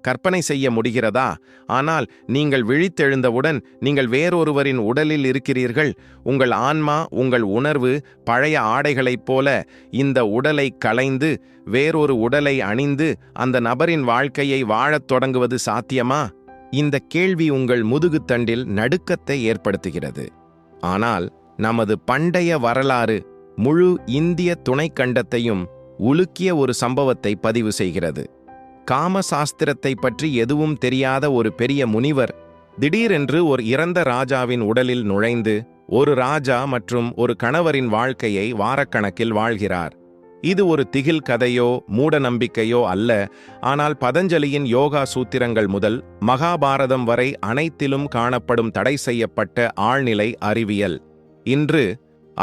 கற்பனை செய்ய முடிகிறதா? ஆனால் நீங்கள் விழித்தெழுந்தவுடன் நீங்கள் வேறொருவரின் உடலில் இருக்கிறீர்கள். உங்கள் ஆன்மா உங்கள் உணர்வு பழைய ஆடைகளைப் போல இந்த உடலை களைந்து வேறொரு உடலை அணிந்து அந்த நபரின் வாழ்க்கையை வாழத் தொடங்குவது சாத்தியமா? இந்த கேள்வி உங்கள் முதுகுத்தண்டில் நடுக்கத்தை ஏற்படுத்துகிறது. ஆனால் நமது பண்டைய வரலாறு முழு இந்திய துணைக்கண்டத்தையும் உலுக்கிய ஒரு சம்பவத்தை பதிவு செய்கிறது. காமசாஸ்திரத்தை பற்றி எதுவும் தெரியாத ஒரு பெரிய முனிவர் திடீரென்று ஒரு இறந்த ராஜாவின் உடலில் நுழைந்து ஒரு ராஜா மற்றும் ஒரு கணவரின் வாழ்க்கையை வாரக்கணக்கில் வாழ்கிறார். இது ஒரு திகில் கதையோ மூட நம்பிக்கையோ அல்ல. ஆனால் பதஞ்சலியின் யோகா சூத்திரங்கள் முதல் மகாபாரதம் வரை அனைத்திலும் காணப்படும் தடை செய்யப்பட்ட ஆழ்நிலை அறிவியல். இன்று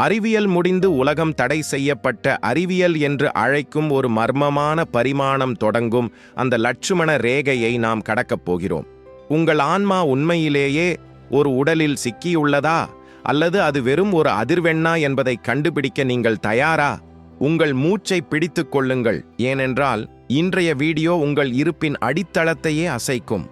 அறிவியல் முடிந்து உலகம் தடை செய்யப்பட்ட அறிவியல் என்று அழைக்கும் ஒரு மர்மமான பரிமாணம் தொடங்கும் அந்த லட்சுமண ரேகையை நாம் கடக்கப் போகிறோம். உங்கள் ஆன்மா உண்மையிலேயே ஒரு உடலில் சிக்கியுள்ளதா? அல்லது அது வெறும் ஒரு அதிர்வெண்ணா என்பதை கண்டுபிடிக்க நீங்கள் தயாரா? உங்கள் மூச்சை பிடித்துக் கொள்ளுங்கள். ஏனென்றால் இன்றைய வீடியோ உங்கள் இருப்பின் அடித்தளத்தையே அசைக்கும்.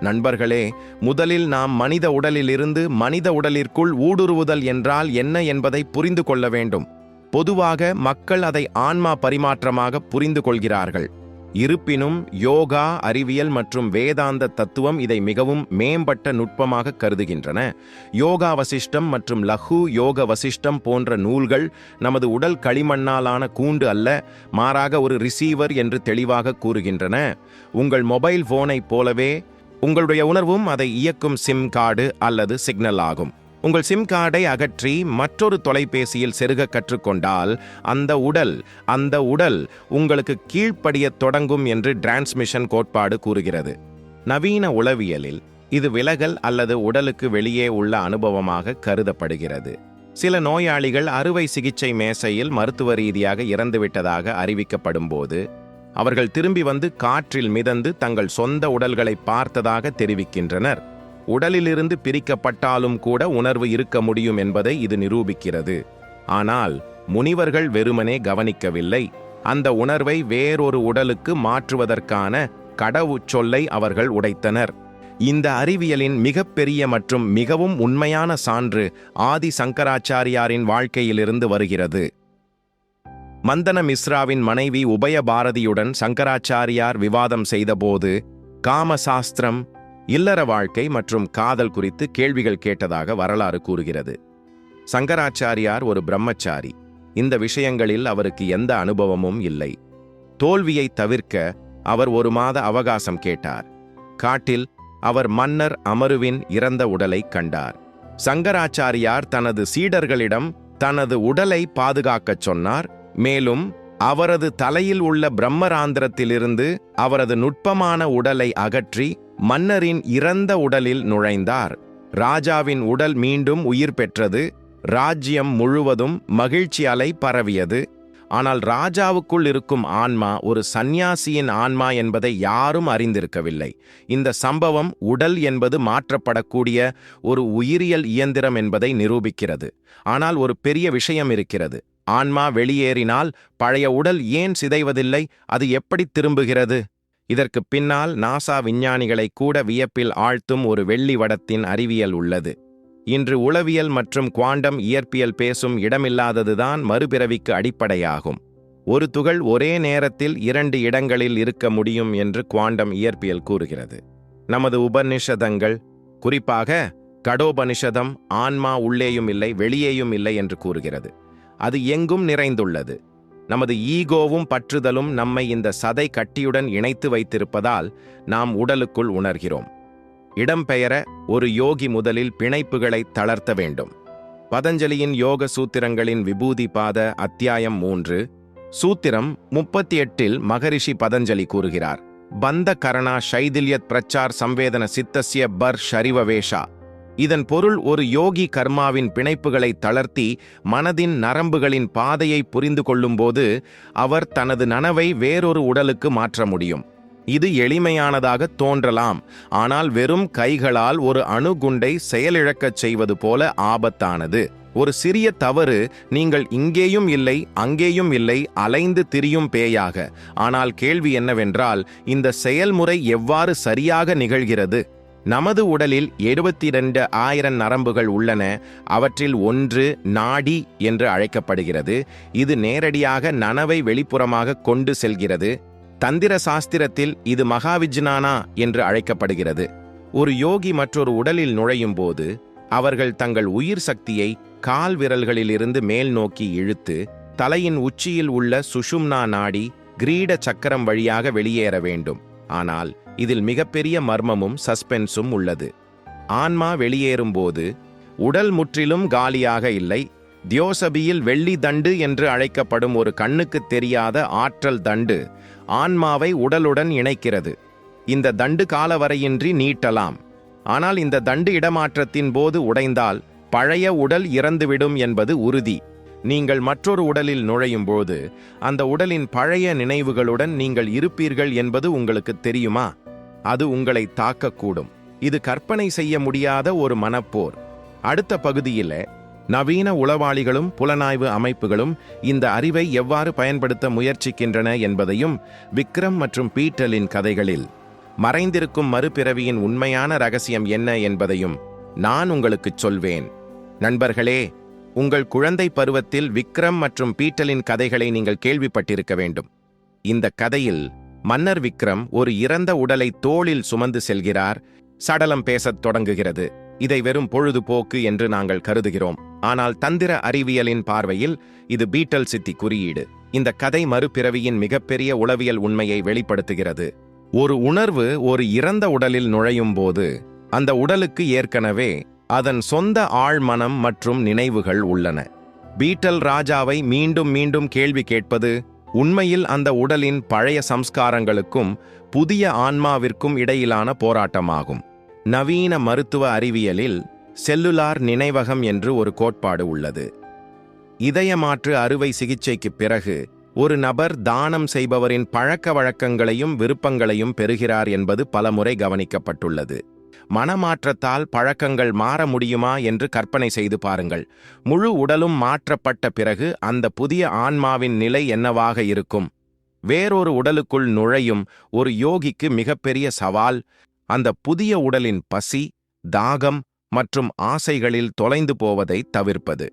நண்பர்களே முதலில் நாம் மனித உடலிலிருந்து மனித உடலிற்குள் ஊடுருவுதல் என்றால் என்ன என்பதை புரிந்து கொள்ள வேண்டும். பொதுவாக மக்கள் அதை ஆன்மா பரிமாற்றமாக புரிந்து கொள்கிறார்கள். இருப்பினும் யோகா அறிவியல் மற்றும் வேதாந்த தத்துவம் இதை மிகவும் மேம்பட்ட நுட்பமாக கருதுகின்றன. யோகா வசிஷ்டம் மற்றும் லஹு யோக வசிஷ்டம் போன்ற நூல்கள் நமது உடல் களிமண்ணாலான கூண்டு அல்ல மாறாக ஒரு ரிசீவர் என்று தெளிவாக கூறுகின்றன. உங்கள் மொபைல் போனைப் போலவே உங்களுடைய உணர்வும் அதை இயக்கும் சிம் கார்டு அல்லது சிக்னல் ஆகும். உங்கள் சிம் கார்டை அகற்றி மற்றொரு தொலைபேசியில் செருக கற்றுக்கொண்டால் அந்த உடல் அந்த உடல் உங்களுக்கு கீழ்ப்படியத் தொடங்கும் என்று டிரான்ஸ்மிஷன் கோட்பாடு கூறுகிறது. நவீன உளவியலில் இது விலகல் அல்லது உடலுக்கு வெளியே உள்ள அனுபவமாக கருதப்படுகிறது. சில நோயாளிகள் அறுவை சிகிச்சை மேசையில் மருத்துவ ரீதியாக இறந்துவிட்டதாக அறிவிக்கப்படும் போது அவர்கள் திரும்பி வந்து காற்றில் மிதந்து தங்கள் சொந்த உடல்களை பார்த்ததாக தெரிவிக்கின்றனர். உடலிலிருந்து பிரிக்கப்பட்டாலும் கூட உணர்வு இருக்க முடியும் என்பதை இது நிரூபிக்கிறது. ஆனால் முனிவர்கள் வெறுமனே கவனிக்கவில்லை. அந்த உணர்வை வேறொரு உடலுக்கு மாற்றுவதற்கான கடவுச்சொல்லை அவர்கள் உடைத்தனர். இந்த அறிவியலின் மிகப்பெரிய மற்றும் மிகவும் உண்மையான சான்று ஆதி சங்கராச்சாரியாரின் வாழ்க்கையிலிருந்து வருகிறது. மந்தன மிஸ்ராவின் மனைவி உபய பாரதியுடன் சங்கராச்சாரியார் விவாதம் செய்தபோது காமசாஸ்திரம் இல்லற வாழ்க்கை மற்றும் காதல் குறித்து கேள்விகள் கேட்டதாக வரலாறு கூறுகிறது. சங்கராச்சாரியார் ஒரு பிரம்மச்சாரி. இந்த விஷயங்களில் அவருக்கு எந்த அனுபவமும் இல்லை. தோல்வியை தவிர்க்க அவர் ஒரு மாத அவகாசம் கேட்டார். காட்டில் அவர் மன்னர் அமருவின் இறந்த உடலை கண்டார். சங்கராச்சாரியார் தனது சீடர்களிடம் தனது உடலை பாதுகாக்கச் சொன்னார். மேலும் அவரது தலையில் உள்ள பிரம்மராந்திரத்திலிருந்து அவரது நுட்பமான உடலை அகற்றி மன்னரின் இறந்த உடலில் நுழைந்தார். ராஜாவின் உடல் மீண்டும் உயிர் பெற்றது. ராஜ்யம் முழுவதும் மகிழ்ச்சி அலை பரவியது. ஆனால் ராஜாவுக்குள் இருக்கும் ஆன்மா ஒரு சந்நியாசியின் ஆன்மா என்பதை யாரும் அறிந்திருக்கவில்லை. இந்த சம்பவம் உடல் என்பது மாற்றப்படக்கூடிய ஒரு உயிரியல் இயந்திரம் என்பதை நிரூபிக்கிறது. ஆனால் ஒரு பெரிய விஷயம் இருக்கிறது. ஆன்மா வெளியேறினால் பழைய உடல் ஏன் சிதைவதில்லை? அது எப்படி திரும்புகிறது? இதற்கு பின்னால் நாசா விஞ்ஞானிகளை கூட வியப்பில் ஆழ்த்தும் ஒரு வெள்ளி வடத்தின் அறிவியல் உள்ளது. இன்று உளவியல் மற்றும் குவாண்டம் இயற்பியல் பேசும் இடமில்லாததுதான் மறுபிறவிக்கு அடிப்படையாகும். ஒரு துகள் ஒரே நேரத்தில் இரண்டு இடங்களில் இருக்க முடியும் என்று குவாண்டம் இயற்பியல் கூறுகிறது. நமது உபநிஷதங்கள் குறிப்பாக கடோபனிஷதம் ஆன்மா உள்ளேயும் இல்லை வெளியேயும் இல்லை என்று கூறுகிறது. அது எங்கும் நிறைந்துள்ளது. நமது ஈகோவும் பற்றுதலும் நம்மை இந்த சதை கட்டியுடன் இணைத்து வைத்திருப்பதால் நாம் உடலுக்குள் உணர்கிறோம். இடம்பெயர ஒரு யோகி முதலில் பிணைப்புகளை தளர்த்த வேண்டும். பதஞ்சலியின் யோக சூத்திரங்களின் விபூதி பாத அத்தியாயம் மூன்று சூத்திரம் முப்பத்தி எட்டில் மகரிஷி பதஞ்சலி கூறுகிறார். பந்த கரணா ஷைதில்யத் பிரச்சார் சம்வேதன சித்தஸ்ய பர் ஷரிவவேஷா இதன் பொருள் ஒரு யோகி கர்மாவின் பிணைப்புகளை தளர்த்தி மனதின் நரம்புகளின் பாதையை புரிந்து கொள்ளும்போது அவர் தனது நனவை வேறொரு உடலுக்கு மாற்ற முடியும். இது எளிமையானதாக தோன்றலாம். ஆனால் வெறும் கைகளால் ஒரு அணுகுண்டை செயலிழக்கச் செய்வது போல ஆபத்தானது. ஒரு சிறிய தவறு நீங்கள் இங்கேயும் இல்லை அங்கேயும் இல்லை அலைந்து திரியும் பேயாக. ஆனால் கேள்வி என்னவென்றால் இந்த செயல்முறை எவ்வாறு சரியாக நிகழ்கிறது? நமது உடலில் எழுபத்தி இரண்டு ஆயிரம் நரம்புகள் உள்ளன அவற்றில் ஒன்று நாடி என்று அழைக்கப்படுகிறது. இது நேரடியாக நனவை வெளிப்புறமாக கொண்டு செல்கிறது. தந்திர சாஸ்திரத்தில் இது மகாவிஜ்னானா என்று அழைக்கப்படுகிறது. ஒரு யோகி மற்றொரு உடலில் நுழையும் போது அவர்கள் தங்கள் உயிர் சக்தியை கால் விரல்களிலிருந்து மேல் நோக்கி இழுத்து தலையின் உச்சியில் உள்ள சுஷும்னா நாடி கிரீட சக்கரம் வழியாக வெளியேற வேண்டும். ஆனால் இதில் மிகப்பெரிய மர்மமும் சஸ்பென்ஸும் உள்ளது. ஆன்மா வெளியேறும்போது உடல் முற்றிலும் காலியாக இல்லை. தியோசபியில் வெள்ளி தண்டு என்று அழைக்கப்படும் ஒரு கண்ணுக்கு தெரியாத ஆற்றல் தண்டு ஆன்மாவை உடலுடன் இணைக்கிறது. இந்த தண்டு காலவரையின்றி நீட்டலாம். ஆனால் இந்த தண்டு இடமாற்றத்தின் போது உடைந்தால் பழைய உடல் இறந்துவிடும் என்பது உறுதி. நீங்கள் மற்றொரு உடலில் நுழையும் போது அந்த உடலின் பழைய நினைவுகளுடன் நீங்கள் இருப்பீர்கள் என்பது உங்களுக்கு தெரியுமா? அது உங்களை தாக்கக்கூடும். இது கற்பனை செய்ய முடியாத ஒரு மனப்போர். அடுத்த பகுதியில நவீன உளவாளிகளும் புலனாய்வு அமைப்புகளும் இந்த அறிவை எவ்வாறு பயன்படுத்த முயற்சிக்கின்றன என்பதையும் விக்ரம் மற்றும் பீட்டலின் கதைகளில் மறைந்திருக்கும் மறுபிறவியின் உண்மையான ரகசியம் என்ன என்பதையும் நான் உங்களுக்குச் சொல்வேன். நண்பர்களே உங்கள் குழந்தை பருவத்தில் விக்ரம் மற்றும் பீட்டலின் கதைகளை நீங்கள் கேள்விப்பட்டிருக்க வேண்டும். இந்த கதையில் மன்னர் விக்ரம் ஒரு இறந்த உடலை தோளில் சுமந்து செல்கிறார். சடலம் பேசத் தொடங்குகிறது. இதை வெறும் பொழுதுபோக்கு என்று நாங்கள் கருதுகிறோம். ஆனால் தந்திர அறிவியலின் பார்வையில் இது பீட்டல் சித்தி குறியீடு. இந்த கதை மறுபிறவியின் மிகப்பெரிய உளவியல் உண்மையை வெளிப்படுத்துகிறது. ஒரு உணர்வு ஒரு இறந்த உடலில் நுழையும் போது அந்த உடலுக்கு ஏற்கனவே அதன் சொந்த ஆழ்மனம் மற்றும் நினைவுகள் உள்ளன. பீட்டல் ராஜாவை மீண்டும் மீண்டும் கேள்வி கேட்பது உண்மையில் அந்த உடலின் பழைய சம்ஸ்காரங்களுக்கும் புதிய ஆன்மாவிற்கும் இடையிலான போராட்டமாகும். நவீன மருத்துவ அறிவியலில் செல்லுலார் நினைவகம் என்று ஒரு கோட்பாடு உள்ளது. இதயமாற்று அறுவை சிகிச்சைக்குப் பிறகு ஒரு நபர் தானம் செய்பவரின் பழக்க வழக்கங்களையும் விருப்பங்களையும் பெறுகிறார் என்பது பலமுறை கவனிக்கப்பட்டுள்ளது. மனமாற்றத்தால் பழக்கங்கள் மாற முடியுமா என்று கற்பனை செய்து பாருங்கள். முழு உடலும் மாற்றப்பட்ட பிறகு அந்த புதிய ஆன்மாவின் நிலை என்னவாக இருக்கும்? வேறொரு உடலுக்குள் நுழையும் ஒரு யோகிக்கு மிகப்பெரிய சவால் அந்த புதிய உடலின் பசி தாகம் மற்றும் ஆசைகளில் தொலைந்து போவதை தவிர்ப்பது.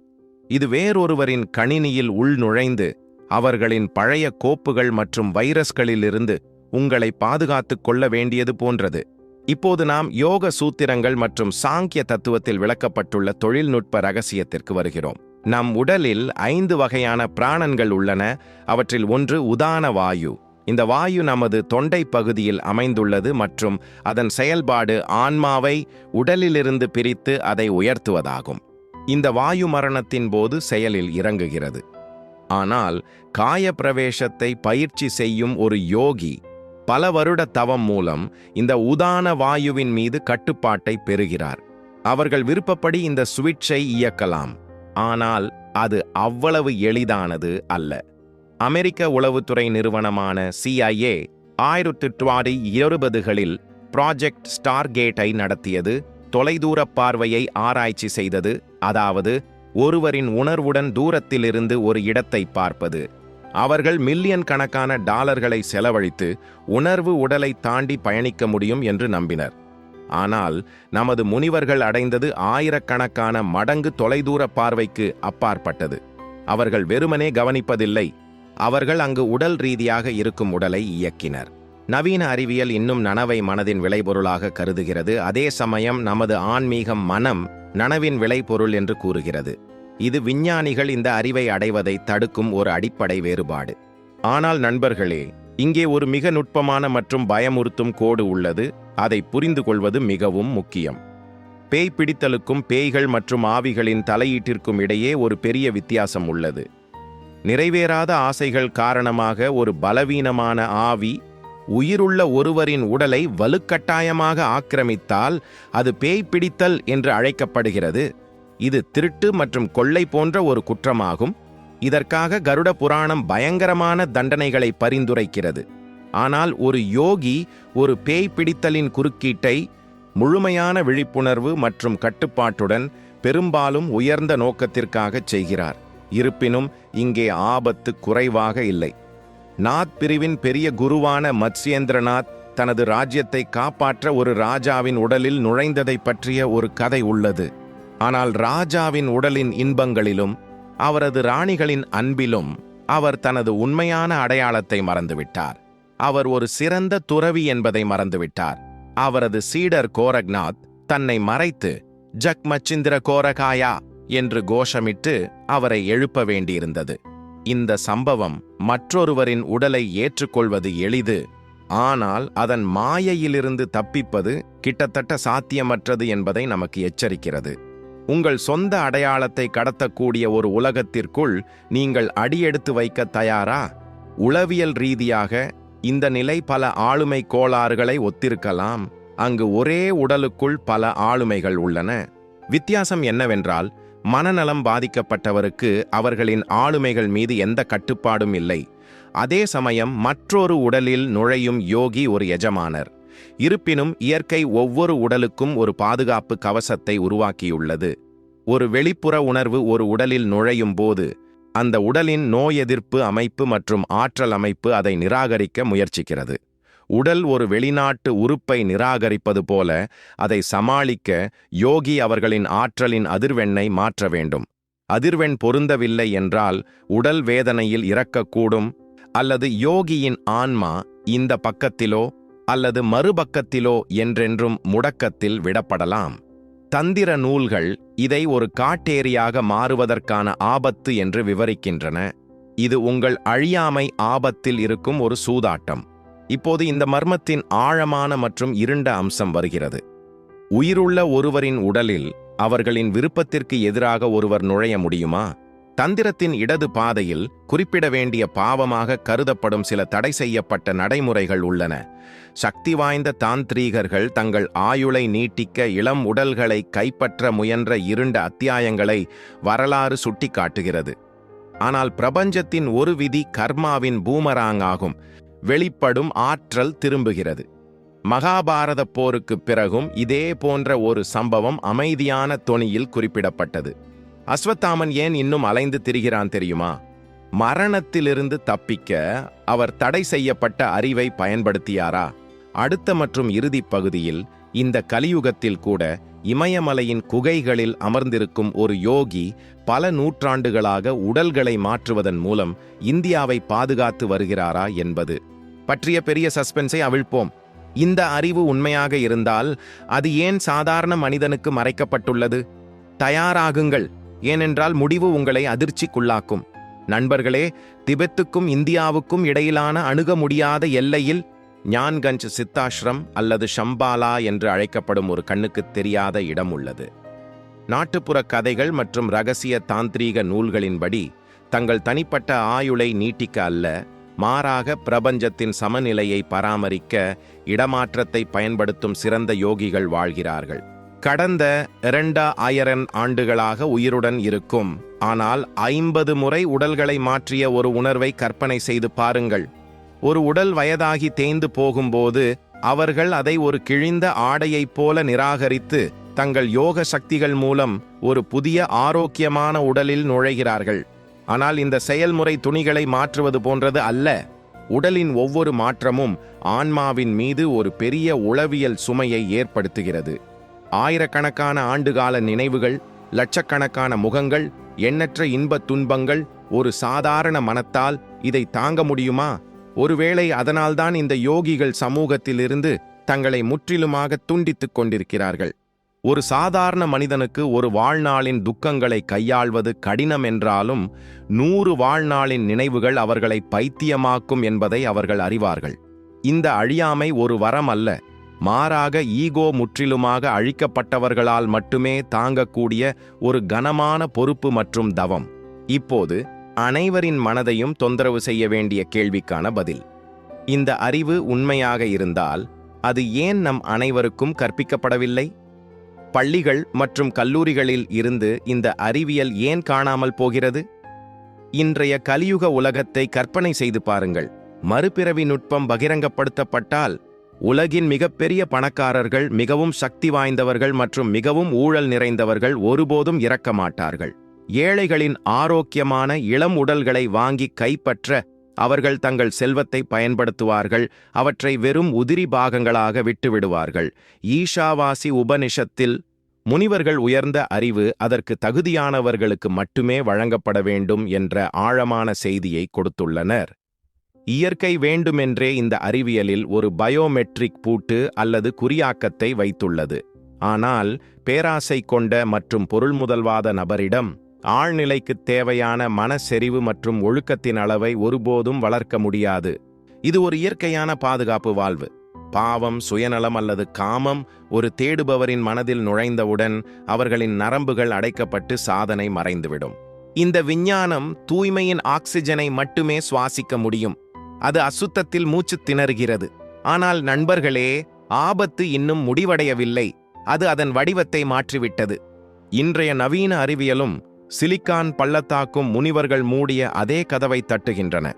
இது வேறொருவரின் கணினியில் உள்நுழைந்து அவர்களின் பழைய கோப்புகள் மற்றும் வைரஸ்களிலிருந்து உங்களை பாதுகாத்துக் கொள்ள வேண்டியது போன்றது. இப்போது நாம் யோக சூத்திரங்கள் மற்றும் சாங்கிய தத்துவத்தில் விளக்கப்பட்டுள்ள தொழில்நுட்ப ரகசியத்திற்கு வருகிறோம். நம் உடலில் ஐந்து வகையான பிராணன்கள் உள்ளன. அவற்றில் ஒன்று உதான வாயு. இந்த வாயு நமது தொண்டை பகுதியில் அமைந்துள்ளது மற்றும் அதன் செயல்பாடு ஆன்மாவை உடலிலிருந்து பிரித்து அதை உயர்த்துவதாகும். இந்த வாயு மரணத்தின் போது செயலில் இறங்குகிறது. ஆனால் காய பிரவேசத்தை பயிற்சி செய்யும் ஒரு யோகி பல வருட தவம் மூலம் இந்த உதான வாயுவின் மீது கட்டுப்பாட்டை பெறுகிறார். அவர்கள் விருப்பப்படி இந்த சுவிட்சை இயக்கலாம். ஆனால் அது அவ்வளவு எளிதானது அல்ல. அமெரிக்க உளவுத்துறை நிறுவனமான சிஐஏ ஆயிரத்தி தொள்ளாயிரத்தி இருபதுகளில் ப்ராஜெக்ட் ஸ்டார்கேட்டை நடத்தியது தொலைதூர பார்வையை ஆராய்ச்சி செய்தது அதாவது ஒருவரின் உணர்வுடன் தூரத்திலிருந்து ஒரு இடத்தை பார்ப்பது. அவர்கள் மில்லியன் கணக்கான டாலர்களை செலவழித்து உணர்வு உடலை தாண்டி பயணிக்க முடியும் என்று நம்பினர். ஆனால் நமது முனிவர்கள் அடைந்தது ஆயிரக்கணக்கான மடங்கு தொலைதூர பார்வைக்கு அப்பாற்பட்டது. அவர்கள் வெறுமனே கவனிப்பதில்லை. அவர்கள் அங்கு உடல் ரீதியாக இருக்கும் உடலை இயக்கினர். நவீன அறிவியல் இன்னும் நனவை மனதின் விளைபொருளாக கருதுகிறது. அதே சமயம் நமது ஆன்மீகம் மனம் நனவின் விளைபொருள் என்று கூறுகிறது. இது விஞ்ஞானிகள் இந்த அறிவை அடைவதை தடுக்கும் ஒரு அடிப்படை வேறுபாடு. ஆனால் நண்பர்களே இங்கே ஒரு மிக நுட்பமான மற்றும் பயமுறுத்தும் கோடு உள்ளது. அதை புரிந்து கொள்வது மிகவும் முக்கியம். பேய் பிடித்தலுக்கும் பேய்கள் மற்றும் ஆவிகளின் தலையீட்டிற்கும் இடையே ஒரு பெரிய வித்தியாசம் உள்ளது. நிறைவேறாத ஆசைகள் காரணமாக ஒரு பலவீனமான ஆவி உயிருள்ள ஒருவரின் உடலை வலுக்கட்டாயமாக ஆக்கிரமித்தால் அது பேய் பிடித்தல் என்று அழைக்கப்படுகிறது. இது திருட்டு மற்றும் கொள்ளை போன்ற ஒரு குற்றமாகும். இதற்காக கருட புராணம் பயங்கரமான தண்டனைகளை பரிந்துரைக்கிறது. ஆனால் ஒரு யோகி ஒரு பேய் பிடித்தலின் குறுக்கீட்டை முழுமையான விழிப்புணர்வு மற்றும் கட்டுப்பாட்டுடன் பெரும்பாலும் உயர்ந்த நோக்கத்திற்காகச் செய்கிறார். இருப்பினும் இங்கே ஆபத்து குறைவாக இல்லை. நாத் பிரிவின் பெரிய குருவான மத்ஸ்யேந்திரநாத் தனது ராஜ்யத்தை காப்பாற்ற ஒரு ராஜாவின் உடலில் நுழைந்ததைப் பற்றிய ஒரு கதை உள்ளது. ஆனால் ராஜாவின் உடலின் இன்பங்களிலும் அவரது ராணிகளின் அன்பிலும் அவர் தனது உண்மையான அடையாளத்தை மறந்துவிட்டார். அவர் ஒரு சிறந்த துறவி என்பதை மறந்துவிட்டார். அவரது சீடர் கோரக்நாத் தன்னை மறைத்து ஜக் மச்சிந்திர கோரகாயா என்று கோஷமிட்டு அவரை எழுப்ப வேண்டியிருந்தது. இந்த சம்பவம் மற்றொருவரின் உடலை ஏற்றுக்கொள்வது எளிது. ஆனால் அதன் மாயையிலிருந்து தப்பிப்பது கிட்டத்தட்ட சாத்தியமற்றது என்பதை நமக்கு எச்சரிக்கிறது. உங்கள் சொந்த அடையாளத்தை கடத்தக்கூடிய ஒரு உலகத்திற்குள் நீங்கள் அடியெடுத்து வைக்க தயாரா? உளவியல் ரீதியாக இந்த நிலை பல ஆளுமை கோளாறுகளை ஒத்திருக்கலாம். அங்கு ஒரே உடலுக்குள் பல ஆளுமைகள் உள்ளன. வித்தியாசம் என்னவென்றால் மனநலம் பாதிக்கப்பட்டவருக்கு அவர்களின் ஆளுமைகள் மீது எந்த கட்டுப்பாடும் இல்லை. அதே சமயம் மற்றொரு உடலில் நுழையும் யோகி ஒரு எஜமானர். இருப்பினும் இயற்கை ஒவ்வொரு உடலுக்கும் ஒரு பாதுகாப்பு கவசத்தை உருவாக்கியுள்ளது. ஒரு வெளிப்புற உணர்வு ஒரு உடலில் நுழையும் போது அந்த உடலின் நோய் எதிர்ப்பு அமைப்பு மற்றும் ஆற்றல் அமைப்பு அதை நிராகரிக்க முயற்சிக்கிறது. உடல் ஒரு வெளிநாட்டு உறுப்பை நிராகரிப்பது போல அதை சமாளிக்க யோகி அவர்களின் ஆற்றலின் அதிர்வெண்ணை மாற்ற வேண்டும். அதிர்வெண் பொருந்தவில்லை என்றால் உடல் வேதனையில் இறக்கக்கூடும் அல்லது யோகியின் ஆன்மா இந்த பக்கத்திலோ அல்லது மறுபக்கத்திலோ என்றென்றும் முடக்கத்தில் விடப்படலாம். தந்திர நூல்கள் இதை ஒரு காட்டேரியாக மாறுவதற்கான ஆபத்து என்று விவரிக்கின்றன. இது உங்கள் அழியாமை ஆபத்தில் இருக்கும் ஒரு சூதாட்டம். இப்போது இந்த மர்மத்தின் ஆழமான மற்றும் இருண்ட அம்சம் வருகிறது. உயிருள்ள ஒருவரின் உடலில் அவர்களின் விருப்பத்திற்கு எதிராக ஒருவர் நுழைய முடியுமா? தந்திரத்தின் இடது பாதையில் குறிப்பிட வேண்டிய பாவமாக கருதப்படும் சில தடை செய்யப்பட்ட நடைமுறைகள் உள்ளன. சக்தி வாய்ந்த தாந்திரீகர்கள் தங்கள் ஆயுளை நீட்டிக்க இளம் உடல்களை கைப்பற்ற முயன்ற இருண்ட அத்தியாயங்களை வரலாறு சுட்டிக்காட்டுகிறது. ஆனால் பிரபஞ்சத்தின் ஒரு விதி கர்மாவின் பூமராங் ஆகும் வெளிப்படும் ஆற்றல் திரும்புகிறது. மகாபாரத போருக்குப் பிறகும் இதே போன்ற ஒரு சம்பவம் அமைதியான தொனியில் குறிப்பிடப்பட்டது. அஸ்வத்தாமன் ஏன் இன்னும் அலைந்து திரிகிறான் தெரியுமா? மரணத்திலிருந்து தப்பிக்க அவர் தடை செய்யப்பட்ட அறிவை பயன்படுத்தியாரா? அடுத்த மற்றும் இறுதிப் பகுதியில் இந்த கலியுகத்தில் கூட இமயமலையின் குகைகளில் அமர்ந்திருக்கும் ஒரு யோகி பல நூற்றாண்டுகளாக உடல்களை மாற்றுவதன் மூலம் இந்தியாவை பாதுகாத்து வருகிறாரா என்பது. பற்றிய பெரிய சஸ்பென்ஸை அவிழ்ப்போம். இந்த அறிவு உண்மையாக இருந்தால் அது ஏன் சாதாரண மனிதனுக்கு மறைக்கப்பட்டுள்ளது? தயாராகுங்கள். ஏனென்றால் முடிவு உங்களை அதிர்ச்சிக்குள்ளாக்கும். நண்பர்களே திபெத்துக்கும் இந்தியாவுக்கும் இடையிலான அணுக முடியாத எல்லையில் ஞான்கஞ்ச் சித்தாஷ்ரம் அல்லது ஷம்பாலா என்று அழைக்கப்படும் ஒரு கண்ணுக்கு தெரியாத இடம் உள்ளது. நாட்டுப்புற கதைகள் மற்றும் ரகசிய தாந்திரீக நூல்களின்படி தங்கள் தனிப்பட்ட ஆயுளை நீட்டிக்க அல்ல மாறாக பிரபஞ்சத்தின் சமநிலையை பராமரிக்க இடமாற்றத்தை பயன்படுத்தும் சிறந்த யோகிகள் வாழ்கிறார்கள். கடந்த இரண்டா ஆயிரம் ஆண்டுகளாக உயிருடன் இருக்கும். ஆனால் ஐம்பது முறை உடல்களை மாற்றிய ஒரு உணர்வை கற்பனை செய்து பாருங்கள். ஒரு உடல் வயதாகி தேய்ந்து போகும்போது அவர்கள் அதை ஒரு கிழிந்த ஆடையைப் போல நிராகரித்து தங்கள் யோக சக்திகள் மூலம் ஒரு புதிய ஆரோக்கியமான உடலில் நுழைகிறார்கள். ஆனால் இந்த செயல்முறை துணிகளை மாற்றுவது போன்றது அல்ல. உடலின் ஒவ்வொரு மாற்றமும் ஆன்மாவின் மீது ஒரு பெரிய உளவியல் சுமையை ஏற்படுத்துகிறது. ஆயிரக்கணக்கான ஆண்டுகால நினைவுகள் லட்சக்கணக்கான முகங்கள் எண்ணற்ற இன்பத் துன்பங்கள் ஒரு சாதாரண மனத்தால் இதை தாங்க முடியுமா? ஒருவேளை அதனால்தான் இந்த யோகிகள் சமூகத்திலிருந்து தங்களை முற்றிலுமாக துண்டித்துக் கொண்டிருக்கிறார்கள். ஒரு சாதாரண மனிதனுக்கு ஒரு வாழ்நாளின் துக்கங்களை கையாள்வது கடினம் என்றாலும் நூறு வாழ்நாளின் நினைவுகள் அவர்களை பைத்தியமாக்கும் என்பதை அவர்கள் அறிவார்கள். இந்த அழியாமை ஒரு வரம் அல்ல. மாறாக ஈகோ முற்றிலுமாக அழிக்கப்பட்டவர்களால் மட்டுமே தாங்கக்கூடிய ஒரு கனமான பொறுப்பு மற்றும் தவம். இப்போது அனைவரின் மனதையும் தொந்தரவு செய்ய வேண்டிய கேள்விக்கான பதில். இந்த அறிவு உண்மையாக இருந்தால் அது ஏன் நம் அனைவருக்கும் கற்பிக்கப்படவில்லை? பள்ளிகள் மற்றும் கல்லூரிகளில் இருந்து இந்த அறிவியல் ஏன் காணாமல் போகிறது? இன்றைய கலியுக உலகத்தை கற்பனை செய்து பாருங்கள். மறுபிறவி நுட்பம் பகிரங்கப்படுத்தப்பட்டால் உலகின் மிகப்பெரிய பணக்காரர்கள் மிகவும் சக்தி வாய்ந்தவர்கள் மற்றும் மிகவும் ஊழல் நிறைந்தவர்கள் ஒருபோதும் இறக்க மாட்டார்கள். ஏழைகளின் ஆரோக்கியமான இளம் உடல்களை வாங்கி கைப்பற்ற அவர்கள் தங்கள் செல்வத்தை பயன்படுத்துவார்கள் அவற்றை வெறும் உதிரி பாகங்களாக விட்டுவிடுவார்கள். ஈஷாவாசி உபனிஷத்தில் முனிவர்கள் உயர்ந்த அறிவு அதற்கு தகுதியானவர்களுக்கு மட்டுமே வழங்கப்பட வேண்டும் என்ற ஆழமான செய்தியை கொடுத்துள்ளனர். இயற்கை வேண்டுமென்றே இந்த அறிவியலில் ஒரு பயோமெட்ரிக் பூட்டு அல்லது குறியாக்கத்தை வைத்துள்ளது. ஆனால் பேராசை கொண்ட மற்றும் பொருள்முதல்வாத நபரிடம் ஆழ்நிலைக்குத் தேவையான மனசெறிவு மற்றும் ஒழுக்கத்தின் அளவை ஒருபோதும் வளர்க்க முடியாது. இது ஒரு இயற்கையான பாதுகாப்பு வாழ்வு. பாவம் சுயநலம் அல்லது காமம் ஒரு தேடுபவரின் மனதில் நுழைந்தவுடன் அவர்களின் நரம்புகள் அடைக்கப்பட்டு சாதனை மறைந்துவிடும். இந்த விஞ்ஞானம் தூய்மையின் ஆக்சிஜனை மட்டுமே சுவாசிக்க முடியும். அது அசுத்தத்தில் மூச்சு திணறுகிறது. ஆனால் நண்பர்களே ஆபத்து இன்னும் முடிவடையவில்லை. அது அதன் வடிவத்தை மாற்றிவிட்டது. இன்றைய நவீன அறிவியலும் சிலிக்கான் பள்ளத்தாக்கும் முனிவர்கள் மூடிய அதே கதவை தட்டுகின்றன.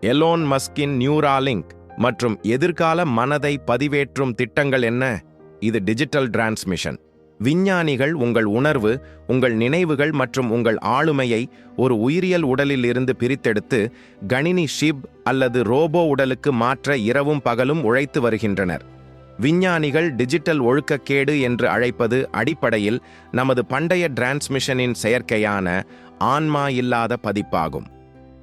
எலோன் மஸ்கின் நியூராலிங்க் மற்றும் எதிர்கால மனதை பதிவேற்றும் திட்டங்கள் என்ன? இது டிஜிட்டல் டிரான்ஸ்மிஷன். விஞ்ஞானிகள் உங்கள் உணர்வு உங்கள் நினைவுகள் மற்றும் உங்கள் ஆளுமையை ஒரு உயிரியல் உடலில் இருந்து பிரித்தெடுத்து கணினி ஷிப் அல்லது ரோபோ உடலுக்கு மாற்ற இரவும் பகலும் உழைத்து வருகின்றனர். விஞ்ஞானிகள் டிஜிட்டல் ஒழுக்கக்கேடு என்று அழைப்பது அடிப்படையில் நமது பண்டைய டிரான்ஸ்மிஷனின் செயற்கையான ஆன்மா இல்லாத பதிப்பாகும்.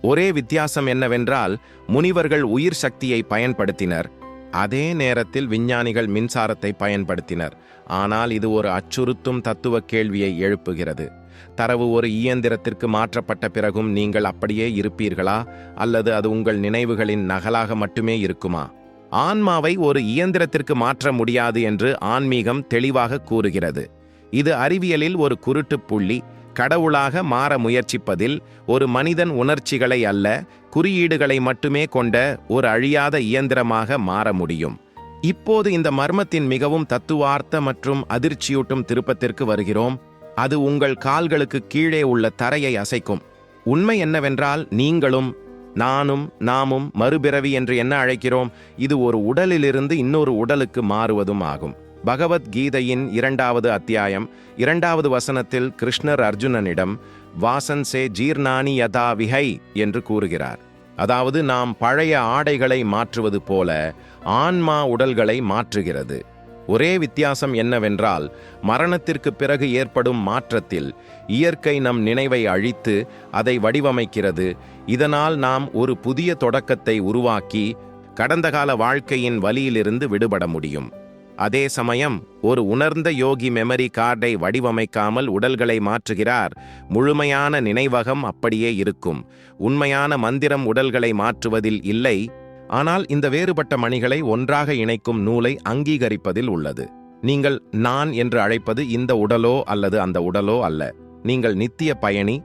ஒரே வித்தியாசம் என்னவென்றால் முனிவர்கள் உயிர் சக்தியை பயன்படுத்தினர். அதே நேரத்தில் விஞ்ஞானிகள் மின்சாரத்தை பயன்படுத்தினர். ஆனால் இது ஒரு அச்சுறுத்தும் தத்துவ கேள்வியை எழுப்புகிறது. தரவு ஒரு இயந்திரத்திற்கு மாற்றப்பட்ட பிறகும் நீங்கள் அப்படியே இருப்பீர்களா? அல்லது அது உங்கள் நினைவுகளின் நகலாக மட்டுமே இருக்குமா? ஆன்மாவை ஒரு இயந்திரத்திற்கு மாற்ற முடியாது என்று ஆன்மீகம் தெளிவாக கூறுகிறது. இது அறிவியலில் ஒரு குருட்டுப் புள்ளி கடவுளாக மாற முயற்சிப்பதில் ஒரு மனிதன் உணர்ச்சிகளை அல்ல குறியீடுகளை மட்டுமே கொண்ட ஒரு அழியாத இயந்திரமாக மாற முடியும். இப்போது இந்த மர்மத்தின் மிகவும் தத்துவார்த்த மற்றும் அதிர்ச்சியூட்டும் திருப்பத்திற்கு வருகிறோம். அது உங்கள் கால்களுக்கு கீழே உள்ள தரையை அசைக்கும். உண்மை என்னவென்றால் நீங்களும் நானும் நாமும் மறுபிறவி என்று என்ன அழைக்கிறோம்? இது ஒரு உடலிலிருந்து இன்னொரு உடலுக்கு மாறுவதும் ஆகும். பகவத்கீதையின் இரண்டாவது அத்தியாயம் இரண்டாவது வசனத்தில் கிருஷ்ணர் அர்ஜுனனிடம் வாசன் சே ஜீர்ணானி யதா விஹை என்று கூறுகிறார். அதாவது நாம் பழைய ஆடைகளை மாற்றுவது போல ஆன்மா உடல்களை மாற்றுகிறது. ஒரே வித்தியாசம் என்னவென்றால் மரணத்திற்கு பிறகு ஏற்படும் மாற்றத்தில் இயற்கை நம் நினைவை அழித்து அதை வடிவமைக்கிறது. இதனால் நாம் ஒரு புதிய தொடக்கத்தை உருவாக்கி கடந்த கால வாழ்க்கையின் வலியிலிருந்து விடுபட முடியும். அதே சமயம் ஒரு உணர்ந்த யோகி மெமரி கார்டை வடிவமைக்காமல் உடல்களை மாற்றுகிறார். முழுமையான நினைவகம் அப்படியே இருக்கும். உண்மையான மந்திரம் உடல்களை மாற்றுவதில் இல்லை. ஆனால் இந்த வேறுபட்ட மணிகளை ஒன்றாக இணைக்கும் நூலை அங்கீகரிப்பதில் உள்ளது. நீங்கள் நான் என்று அழைப்பது இந்த உடலோ அல்லது அந்த உடலோ அல்ல. நீங்கள் நித்திய பயணி